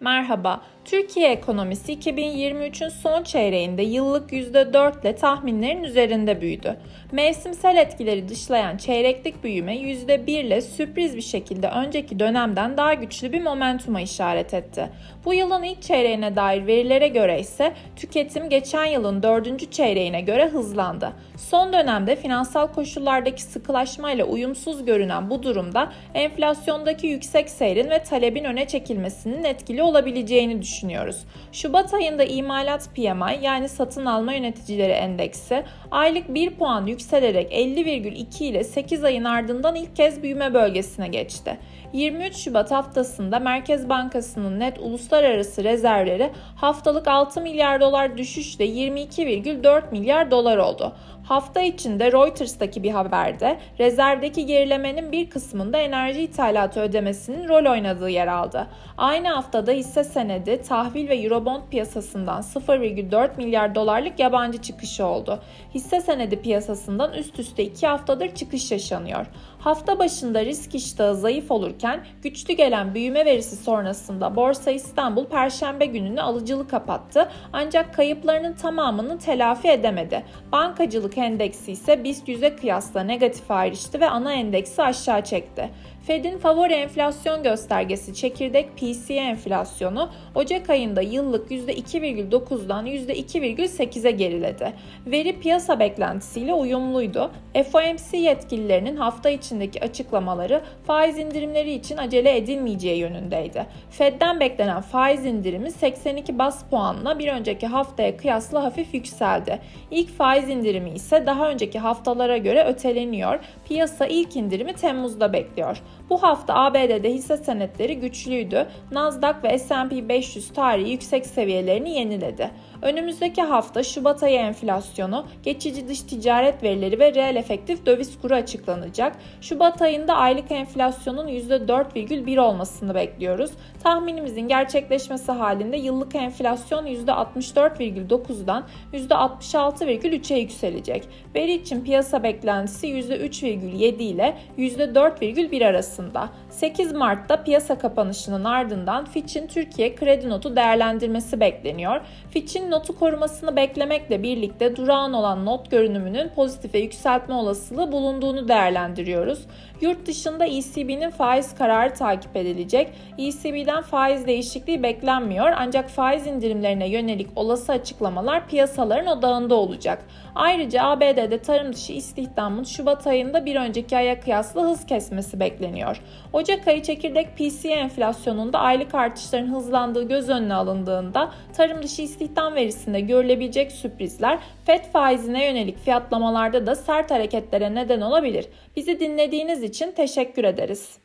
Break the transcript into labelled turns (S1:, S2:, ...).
S1: Merhaba. Türkiye ekonomisi 2023'ün son çeyreğinde yıllık %4 ile tahminlerin üzerinde büyüdü. Mevsimsel etkileri dışlayan çeyreklik büyüme %1 ile sürpriz bir şekilde önceki dönemden daha güçlü bir momentuma işaret etti. Bu yılın ilk çeyreğine dair verilere göre ise tüketim geçen yılın dördüncü çeyreğine göre hızlandı. Son dönemde finansal koşullardaki sıkılaşmayla uyumsuz görünen bu durumda enflasyondaki yüksek seyrin ve talebin öne çekilmesinin etkili olabileceğini düşünüyoruz. Şubat ayında imalat PMI yani satın alma yöneticileri endeksi aylık 1 puan yükselerek 50,2 ile 8 ayın ardından ilk kez büyüme bölgesine geçti. 23 Şubat haftasında Merkez Bankası'nın net uluslararası rezervleri haftalık 6 milyar dolar düşüşle 22,4 milyar dolar oldu. Hafta içinde Reuters'taki bir haberde rezervdeki gerilemenin bir kısmında enerji ithalatı ödemesinin rol oynadığı yer aldı. Aynı haftada hisse senedi, tahvil ve Eurobond piyasasından 0,4 milyar dolarlık yabancı çıkışı oldu. Hisse senedi piyasasından üst üste 2 haftadır çıkış yaşanıyor. Hafta başında risk iştahı zayıf olurken güçlü gelen büyüme verisi sonrasında Borsa İstanbul Perşembe gününü alıcılı kapattı ancak kayıplarının tamamını telafi edemedi. Bankacılık endeksi ise BIST 100'e kıyasla negatif ayrıştı ve ana endeksi aşağı çekti. Fed'in favori enflasyon göstergesi çekirdek PCE enflasyonu Ocak ayında yıllık %2,9'dan %2,8'e geriledi. Veri piyasa beklentisiyle uyumluydu. FOMC yetkililerinin hafta içindeki açıklamaları faiz indirimleri için acele edilmeyeceği yönündeydi. Fed'den beklenen faiz indirimi 82 bas puanla bir önceki haftaya kıyasla hafif yükseldi. İlk faiz indirimi ise daha önceki haftalara göre öteleniyor. Piyasa ilk indirimi Temmuz'da bekliyor. Bu hafta ABD'de hisse senetleri güçlüydü. Nasdaq ve S&P 500 tarihi yüksek seviyelerini yeniledi. Önümüzdeki hafta Şubat ayı enflasyonu, geçici dış ticaret verileri ve reel efektif döviz kuru açıklanacak. Şubat ayında aylık enflasyonun %4,1 olmasını bekliyoruz. Tahminimizin gerçekleşmesi halinde yıllık enflasyon %64,9'dan %66,3'e yükselecek. Veri için piyasa beklentisi %3,7 ile %4,1 arasında. 8 Mart'ta piyasa kapanışının ardından Fitch'in Türkiye kredi notu değerlendirmesi bekleniyor. Fitch'in notu korumasını beklemekle birlikte durağan olan not görünümünün pozitife yükseltme olasılığı bulunduğunu değerlendiriyoruz. Yurt dışında ECB'nin faiz kararı takip edilecek. ECB'den faiz değişikliği beklenmiyor ancak faiz indirimlerine yönelik olası açıklamalar piyasaların odağında olacak. Ayrıca ABD'de tarım dışı istihdamın Şubat ayında bir önceki aya kıyasla hız kesmesi bekleniyor. Ocak ayı çekirdek PCE enflasyonunda aylık artışların hızlandığı göz önüne alındığında tarım dışı istihdam verisinde görülebilecek sürprizler FED faizine yönelik fiyatlamalarda da sert hareketlere neden olabilir. Bizi dinlediğiniz için teşekkür ederiz.